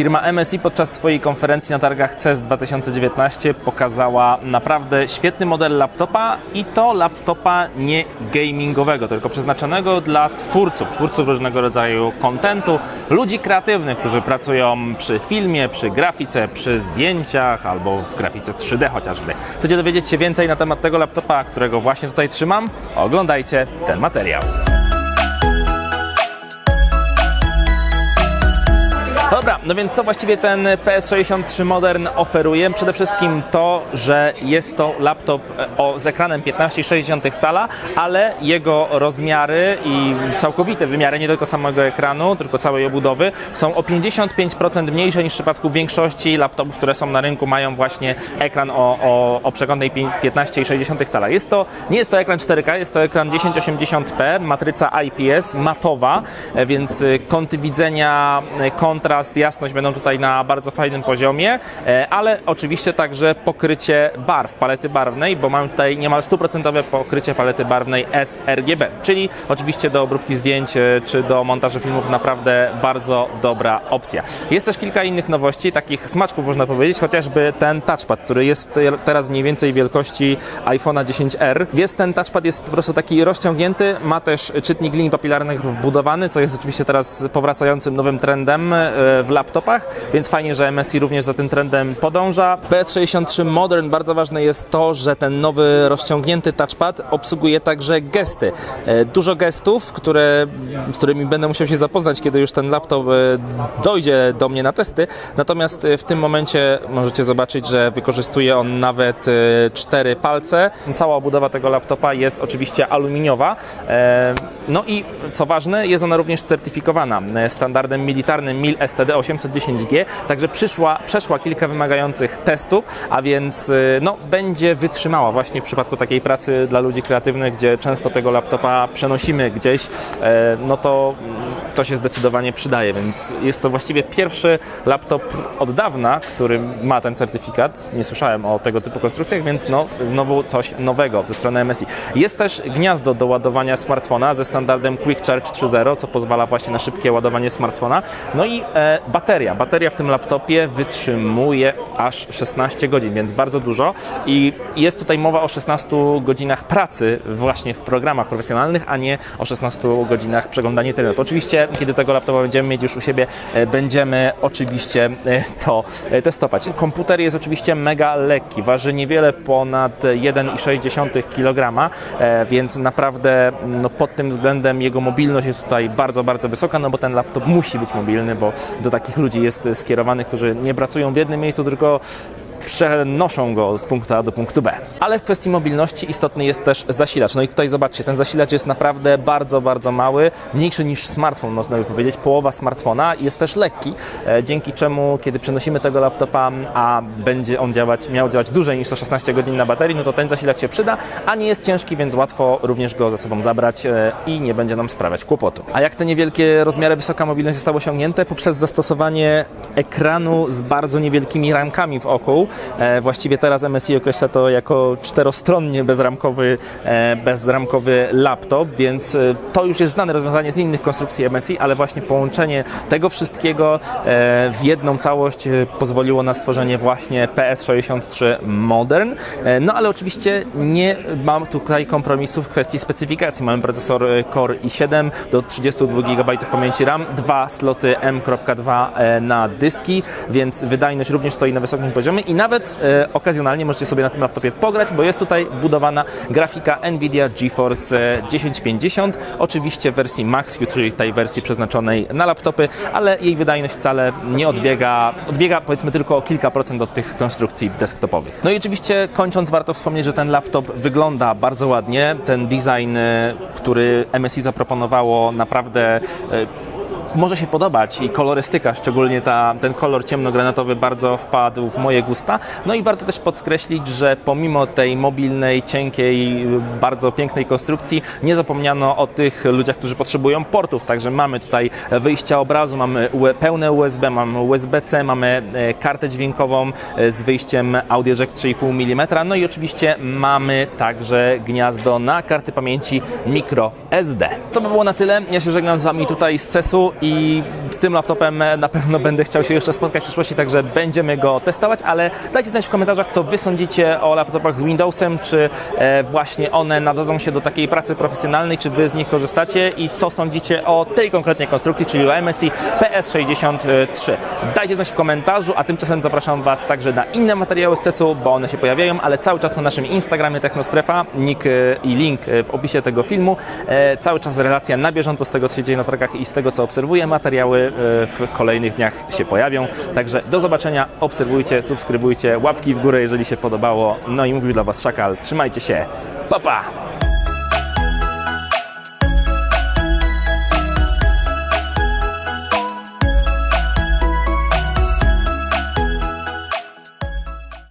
Firma MSI podczas swojej konferencji na targach CES 2019 pokazała naprawdę świetny model laptopa i to laptopa nie gamingowego, tylko przeznaczonego dla twórców, twórców różnego rodzaju kontentu, ludzi kreatywnych, którzy pracują przy filmie, przy grafice, przy zdjęciach albo w grafice 3D chociażby. Chcecie dowiedzieć się więcej na temat tego laptopa, którego właśnie tutaj trzymam? Oglądajcie ten materiał. Dobra, no więc co właściwie ten PS63 Modern oferuje? Przede wszystkim to, że jest to laptop e, o, z ekranem 15,6 cala, ale jego rozmiary i całkowite wymiary, nie tylko samego ekranu, tylko całej obudowy, są o 55% mniejsze niż w przypadku większości laptopów, które są na rynku, mają właśnie ekran o, o, o przeglądnej pi- 15,6 cala. Jest to, nie jest to ekran 4K, jest to ekran 1080p, matryca IPS, matowa, e, więc e, kąty widzenia, e, jasność będą tutaj na bardzo fajnym poziomie, e, ale oczywiście także pokrycie barw, palety barwnej, bo mamy tutaj niemal 100% pokrycie palety barwnej sRGB, czyli oczywiście do obróbki zdjęć e, czy do montażu filmów naprawdę bardzo dobra opcja. Jest też kilka innych nowości, takich smaczków można powiedzieć, chociażby ten touchpad, który jest te- teraz mniej więcej wielkości iPhone'a 10R. Jest ten touchpad jest po prostu taki rozciągnięty, ma też czytnik linii papilarnych wbudowany, co jest oczywiście teraz powracającym nowym trendem e, w laptopach, więc fajnie, że MSI również za tym trendem podąża. PS63 Modern bardzo ważne jest to, że ten nowy rozciągnięty touchpad obsługuje także gesty. E, Dużo gestów, które, z którymi będę musiał się zapoznać, kiedy już ten laptop e, dojdzie do mnie na testy. Natomiast e, w tym momencie możecie zobaczyć, że wykorzystuje on nawet cztery palce. Cała obudowa tego laptopa jest oczywiście aluminiowa. No i co ważne, jest ona również certyfikowana standardem militarnym MIL STD 810G, także przyszła, przeszła kilka wymagających testów, a więc y, no, będzie wytrzymała właśnie w przypadku takiej pracy dla ludzi kreatywnych, gdzie często tego laptopa przenosimy gdzieś, e, no to to się zdecydowanie przydaje, więc jest to właściwie pierwszy laptop od dawna, który ma ten certyfikat. Nie słyszałem o tego typu konstrukcjach, więc no, znowu coś nowego ze strony MSI. Jest też gniazdo do ładowania smartfona ze standardem Quick Charge 3.0, co pozwala właśnie na szybkie ładowanie smartfona. No i e, bateria. Bateria w tym laptopie wytrzymuje aż 16 godzin, więc bardzo dużo. I jest tutaj mowa o 16 godzinach pracy właśnie w programach profesjonalnych, a nie o 16 godzinach przeglądania internetu. Oczywiście, kiedy tego laptopa będziemy mieć już u siebie, e, będziemy oczywiście e, to e, testować. Komputer jest oczywiście mega lekki, waży niewiele ponad 1,6 kg, więc naprawdę no, pod tym względem jego mobilność jest tutaj bardzo, bardzo wysoka, no bo ten laptop musi być mobilny, bo do takich ludzi jest skierowany, którzy nie pracują w jednym miejscu, tylko przenoszą go z punktu A do punktu B. Ale w kwestii mobilności istotny jest też zasilacz. No i tutaj zobaczcie, ten zasilacz jest naprawdę bardzo, bardzo mały, mniejszy niż smartfon, można by powiedzieć, połowa smartfona. Jest też lekki, e, dzięki czemu, kiedy przenosimy tego laptopa, a będzie on działać, miał działać dłużej niż 116 godzin na baterii, no to ten zasilacz się przyda, a nie jest ciężki, więc łatwo również go ze sobą zabrać e, i nie będzie nam sprawiać kłopotu. A jak te niewielkie rozmiary, wysoka mobilność zostały osiągnięte? Poprzez zastosowanie ekranu z bardzo niewielkimi ramkami wokół. E, Właściwie teraz MSI określa to jako czterostronnie bezramkowy, e, bezramkowy laptop, więc e, to już jest znane rozwiązanie z innych konstrukcji MSI, ale właśnie połączenie tego wszystkiego w jedną całość pozwoliło na stworzenie właśnie PS63 Modern. No ale oczywiście nie mam tutaj kompromisów w kwestii specyfikacji. Mamy procesor Core i7 do 32 GB pamięci RAM, dwa sloty M.2 e, na dyski, więc wydajność również stoi na wysokim poziomie i nawet e, okazjonalnie możecie sobie na tym laptopie pograć, bo jest tutaj wbudowana grafika Nvidia GeForce e, 1050, oczywiście w wersji Max-Q, czyli tej wersji przeznaczonej na laptopy, ale jej wydajność wcale nie odbiega, odbiega powiedzmy tylko o kilka procent od tych konstrukcji desktopowych. No i oczywiście kończąc warto wspomnieć, że ten laptop wygląda bardzo ładnie, ten design, e, który MSI zaproponowało naprawdę e, może się podobać i kolorystyka, szczególnie ta, ten kolor ciemnogranatowy bardzo wpadł w moje gusta. No i warto też podkreślić, że pomimo tej mobilnej, cienkiej, bardzo pięknej konstrukcji, nie zapomniano o tych ludziach, którzy potrzebują portów. Także mamy tutaj wyjścia obrazu, mamy pełne USB, mamy USB-C, mamy e, kartę dźwiękową e, z wyjściem audio jack 3,5 mm. No i oczywiście mamy także gniazdo na karty pamięci micro SD. To by było na tyle. Ja się żegnam z Wami tutaj z CES-u i z tym laptopem na pewno będę chciał się jeszcze spotkać w przyszłości, także będziemy go testować, ale dajcie znać w komentarzach, co Wy sądzicie o laptopach z Windowsem, czy e, właśnie one nadadzą się do takiej pracy profesjonalnej, czy Wy z nich korzystacie i co sądzicie o tej konkretnej konstrukcji, czyli o MSI PS63. Dajcie znać w komentarzu, a tymczasem zapraszam Was także na inne materiały z CES-u, bo one się pojawiają, ale cały czas na naszym Instagramie Technostrefa, nick e, i link e, w opisie tego filmu. Cały czas relacja na bieżąco z tego, co się dzieje na targach i z tego, co obserwuję. Materiały e, w kolejnych dniach się pojawią. Także do zobaczenia, obserwujcie, subskrybujcie, łapki w górę, jeżeli się podobało. No i mówił dla Was Szakal. Trzymajcie się. Pa, pa!